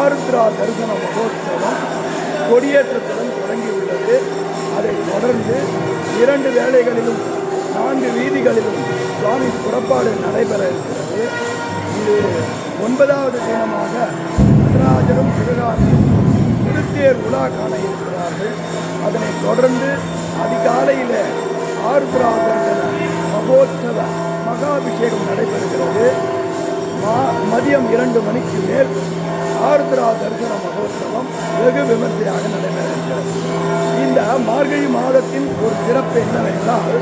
ஆருத்ரா தரிசன மகோத்சவம் கொடியேற்றத்துடன் தொடங்கியுள்ளது. அதைத் தொடர்ந்து இரண்டு வேளைகளிலும் நான்கு வீதிகளிலும் சுவாமி புறப்பாடு நடைபெற இருக்கிறது. இது ஒன்பதாவது தினமாக நடராஜரும் சிவகாமியும் திருத்தேர் உலா காண இருக்கிறார்கள். அதனைத் தொடர்ந்து அதிகாலையில் ஆருத்ரா தரிசன மகோத்சவ மகாபிஷேகம் நடைபெறுகிறது. மதியம் இரண்டு மணிக்கு மேல் ஆருத்ரா தரிசன மகோத்சவம் வெகு விமர்சையாக நடைபெறுகிறது. இந்த மார்கழி மாதத்தின் ஒரு சிறப்பு என்னவென்றால்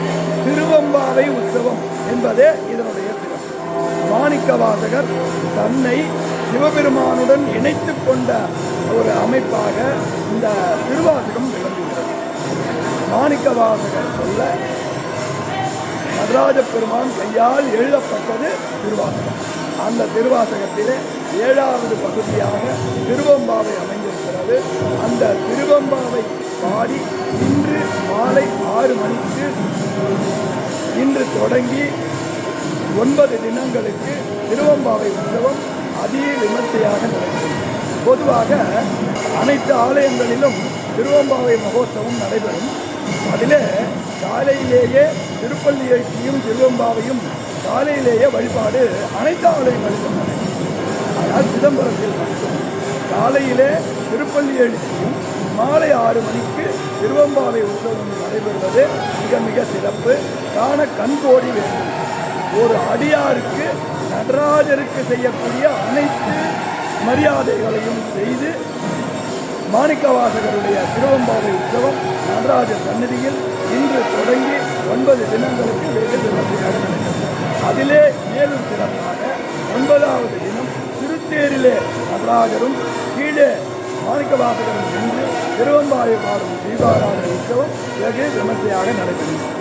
திருவம்பாவை உற்சவம் என்பதே இதனுடைய சிறப்பு. மாணிக்கவாசகர் தன்னை சிவபெருமானுடன் இணைத்து கொண்ட ஒரு அமைப்பாக இந்த திருவாசகம் விளங்குகிறது. மாணிக்கவாசகர் சொல்ல நடராஜ பெருமான் கையால் எழுதப்பட்டது திருவாசகம். அந்த திருவாசகத்திலே ஏழாவது பகுதியாக திருவம்பாவை அமைந்திருக்கிறது. அந்த திருவம்பாவை பாடி இன்று மாலை ஆறு மணிக்கு இன்று தொடங்கி ஒன்பது தினங்களுக்கு திருவம்பாவை உற்சவம் அதிக விமர்சையாக நடைபெறும் பொதுவாக அனைத்து ஆலயங்களிலும் திருவம்பாவை மகோத்சவம் நடைபெறும். அதில் காலையிலேயே திருப்பள்ளி எழுச்சியும் திருவம்பாவையும் காலையிலேயே வழிபாடு அனைத்து ஆலையும் நடைபெறும் ஆனால் சிதம்பரத்தில் காலையிலே திருப்பள்ளி எழுச்சியும் மாலை ஆறு மணிக்கு திருவம்பாவை உற்சவம் நடைபெறுவது மிக மிக சிறப்பு. காண கண்கோடி வேண்டும். ஒரு அடியாருக்கு நடராஜருக்கு செய்யக்கூடிய அனைத்து மரியாதைகளையும் செய்து மாணிக்கவாசகருடைய திருவம்பாவை உற்சவம் நடராஜர் சன்னதியில் இன்று தொடங்கி ஒன்பது தினங்களுக்கு வெகு விமர்சையாக அதிலே மேலும் சிறப்பாக ஒன்பதாவது தினம் திருத்தேரிலே நடராஜரும் கீழே மாணிக்கவாசகரும் சென்று திருவம்பாவை பாடும் தீபாராதன உற்சவம் வெகு விமர்சையாக நடக்கிறது.